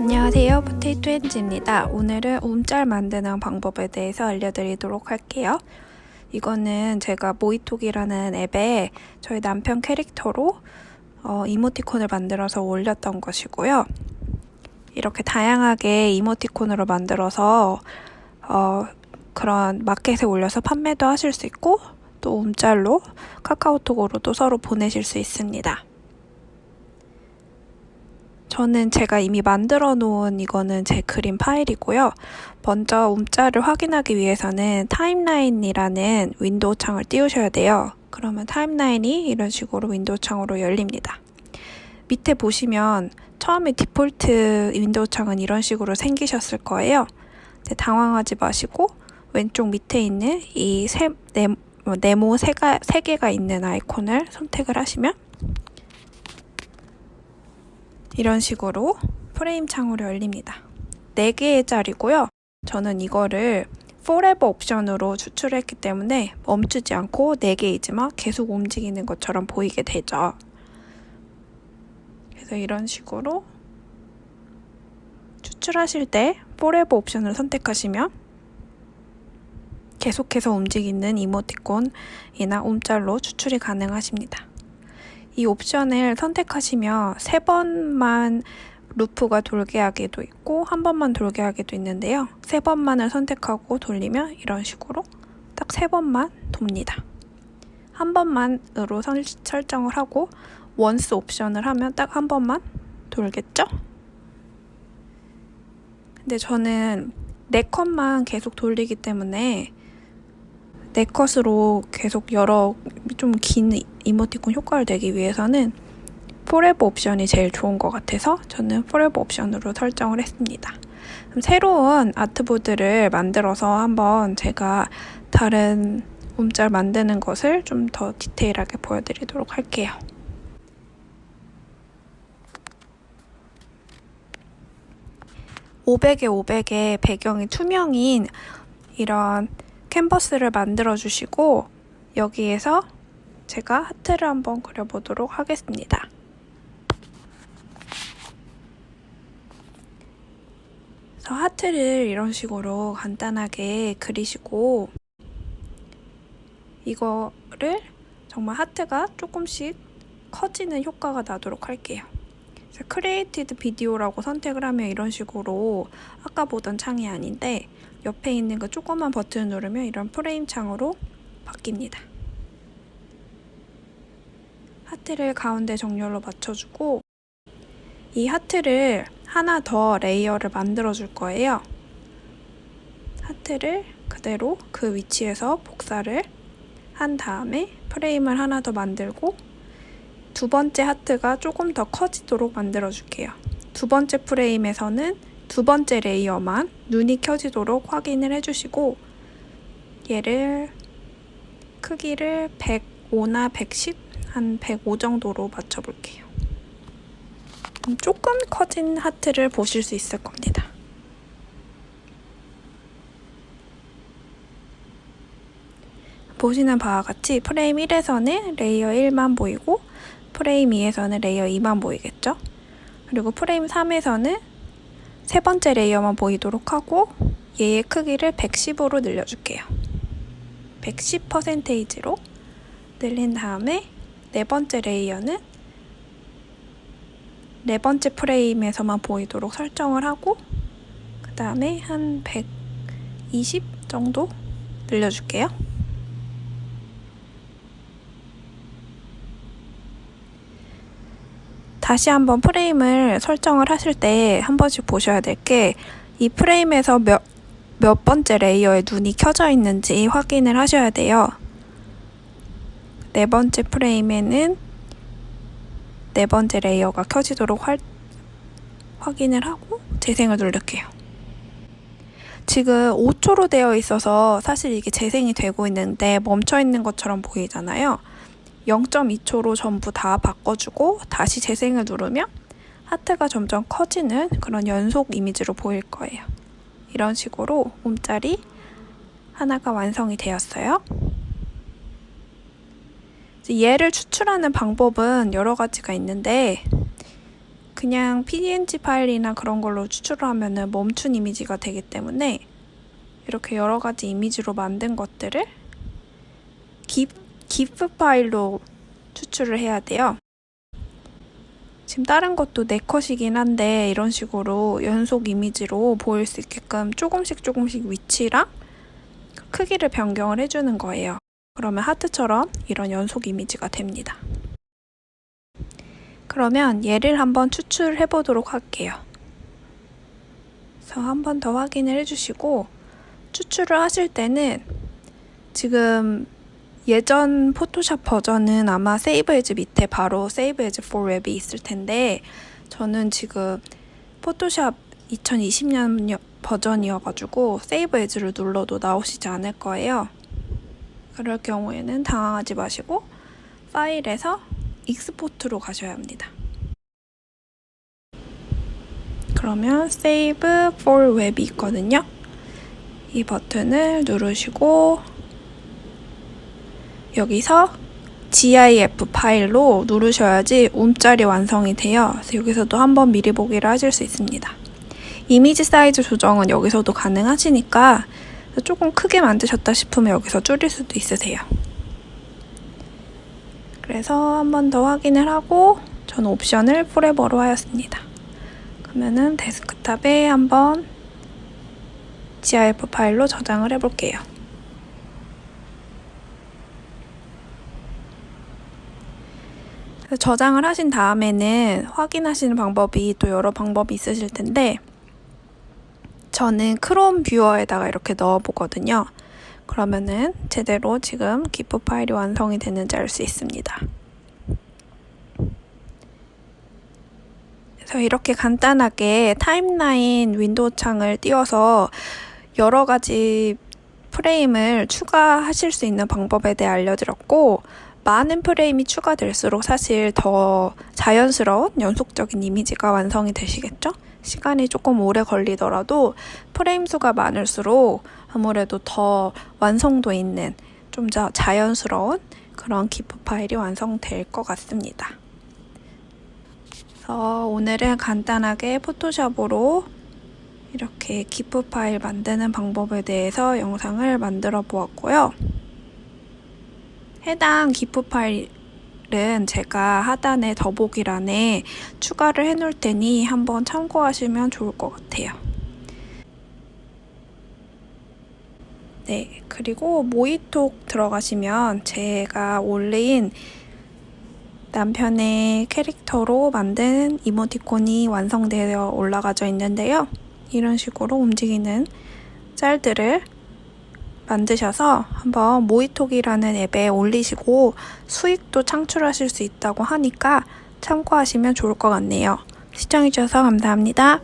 안녕하세요. 포테이토 엔지입니다. 오늘은 움짤 만드는 방법에 대해서 알려드리도록 할게요. 이거는 제가 모이톡이라는 앱에 저희 남편 캐릭터로 어, 이모티콘을 만들어서 올렸던 것이고요. 이렇게 다양하게 이모티콘으로 만들어서 어, 그런 마켓에 올려서 판매도 하실 수 있고 또 움짤로 카카오톡으로도 서로 보내실 수 있습니다. 저는 제가 이미 만들어 놓은 이거는 제 그림 파일이고요. 먼저 움짤을 확인하기 위해서는 타임라인이라는 윈도우 창을 띄우셔야 돼요. 그러면 타임라인이 이런 식으로 윈도우 창으로 열립니다. 밑에 보시면 처음에 디폴트 윈도우 창은 이런 식으로 생기셨을 거예요. 당황하지 마시고 왼쪽 밑에 있는 이 세, 네, 네모 세, 가, 세 개가 있는 아이콘을 선택을 하시면 이런 식으로 프레임 창으로 열립니다. 4개의 짤이고요. 저는 이거를 forever 옵션으로 추출했기 때문에 멈추지 않고 4개이지만 계속 움직이는 것처럼 보이게 되죠. 그래서 이런 식으로 추출하실 때 forever 옵션을 선택하시면 계속해서 움직이는 이모티콘이나 움짤로 추출이 가능하십니다. 이 옵션을 선택하시면 세 번만 루프가 돌게 하게도 있고 한 번만 돌게 하게도 있는데요. 세 번만을 선택하고 돌리면 이런 식으로 딱세 번만 돕니다. 한 번만으로 설, 설정을 하고 원스 옵션을 하면 딱 한 번만 돌겠죠? 근데 저는 네 컷만 계속 돌리기 때문에 네 컷으로 계속 여러 좀 긴 이모티콘 효과를 내기 위해서는 포레버 옵션이 제일 좋은 것 같아서 저는 포레버 옵션으로 설정을 했습니다. 새로운 아트보드를 만들어서 한번 제가 다른 움짤 만드는 것을 좀 더 디테일하게 보여드리도록 할게요. (500에 500에) 배경이 투명인 이런 캔버스를 만들어 주시고 여기에서 제가 하트를 한번 그려보도록 하겠습니다. 그래서 하트를 이런 식으로 간단하게 그리시고 이거를 정말 하트가 조금씩 커지는 효과가 나도록 할게요. 크리에이티드 비디오라고 선택을 하면 이런 식으로 아까 보던 창이 아닌데 옆에 있는 그 조그만 버튼을 누르면 이런 프레임 창으로 바뀝니다. 하트를 가운데 정렬로 맞춰주고 이 하트를 하나 더 레이어를 만들어 줄 거예요. 하트를 그대로 그 위치에서 복사를 한 다음에 프레임을 하나 더 만들고 두 번째 하트가 조금 더 커지도록 만들어 줄게요. 두 번째 프레임에서는 두 번째 레이어만 눈이 켜지도록 확인을 해주시고 얘를 크기를 105나 110, 한 105 정도로 맞춰볼게요. 조금 커진 하트를 보실 수 있을 겁니다. 보시는 바와 같이 프레임 1에서는 레이어 1만 보이고 프레임 2에서는 레이어 2만 보이겠죠? 그리고 프레임 3에서는 세 번째 레이어만 보이도록 하고 얘의 크기를 110으로 늘려줄게요. 110%로 늘린 다음에 네 번째 레이어는 네 번째 프레임에서만 보이도록 설정을 하고 그 다음에 한 120 정도 늘려줄게요. 다시 한번 프레임을 설정을 하실 때 한 번씩 보셔야 될 게 이 프레임에서 몇, 몇 번째 레이어에 눈이 켜져 있는지 확인을 하셔야 돼요. 네 번째 프레임에는 네 번째 레이어가 켜지도록 할, 확인을 하고 재생을 누를게요. 지금 5초로 되어 있어서 사실 이게 재생이 되고 있는데 멈춰 있는 것처럼 보이잖아요. 0.2초로 전부 다 바꿔주고 다시 재생을 누르면 하트가 점점 커지는 그런 연속 이미지로 보일 거예요. 이런 식으로 몸짤이 하나가 완성이 되었어요. 얘를 추출하는 방법은 여러 가지가 있는데 그냥 png 파일이나 그런 걸로 추출을 하면은 멈춘 이미지가 되기 때문에 이렇게 여러 가지 이미지로 만든 것들을 기, 기프 파일로 추출을 해야 돼요. 지금 다른 것도 네 컷이긴 한데 이런 식으로 연속 이미지로 보일 수 있게끔 조금씩 조금씩 위치랑 크기를 변경을 해주는 거예요. 그러면 하트처럼 이런 연속 이미지가 됩니다. 그러면 얘를 한번 추출해 보도록 할게요. 그래서 한 번 더 확인을 해주시고 추출을 하실 때는 지금 예전 포토샵 버전은 아마 세이브 에즈 밑에 바로 세이브 에즈 for 웹이 있을 텐데 저는 지금 포토샵 2020년 버전이어가지고 세이브 에즈를 눌러도 나오시지 않을 거예요. 그럴 경우에는 당황하지 마시고 파일에서 익스포트로 가셔야 합니다. 그러면 Save for Web이 있거든요. 이 버튼을 누르시고 여기서 GIF 파일로 누르셔야지 움짤이 완성이 돼요. 그래서 여기서도 한번 미리 보기를 하실 수 있습니다. 이미지 사이즈 조정은 여기서도 가능하시니까 조금 크게 만드셨다 싶으면 여기서 줄일 수도 있으세요. 그래서 한 번 더 확인을 하고 저는 옵션을 포레버로 하였습니다. 그러면은 데스크탑에 한번 GIF 파일로 저장을 해볼게요. 저장을 하신 다음에는 확인하시는 방법이 또 여러 방법이 있으실 텐데 저는 크롬 뷰어에다가 이렇게 넣어 보거든요. 그러면은 제대로 지금 기프 파일이 완성이 됐는지 알 수 있습니다. 그래서 이렇게 간단하게 타임라인 윈도우 창을 띄워서 여러 가지 프레임을 추가하실 수 있는 방법에 대해 알려드렸고 많은 프레임이 추가될수록 사실 더 자연스러운 연속적인 이미지가 완성이 되시겠죠? 시간이 조금 오래 걸리더라도 프레임 수가 많을수록 아무래도 더 완성도 있는 좀 더 자연스러운 그런 기프 파일이 완성될 것 같습니다. 그래서 오늘은 간단하게 포토샵으로 이렇게 기프 파일 만드는 방법에 대해서 영상을 만들어 보았고요. 해당 기프 파일은 제가 하단의 더보기란에 추가를 해 놓을 테니 한번 참고하시면 좋을 것 같아요. 네, 그리고 모이톡 들어가시면 제가 올린 남편의 캐릭터로 만든 이모티콘이 완성되어 올라가져 있는데요. 이런 식으로 움직이는 짤들을 만드셔서 한번 모이톡이라는 앱에 올리시고 수익도 창출하실 수 있다고 하니까 참고하시면 좋을 것 같네요. 시청해주셔서 감사합니다.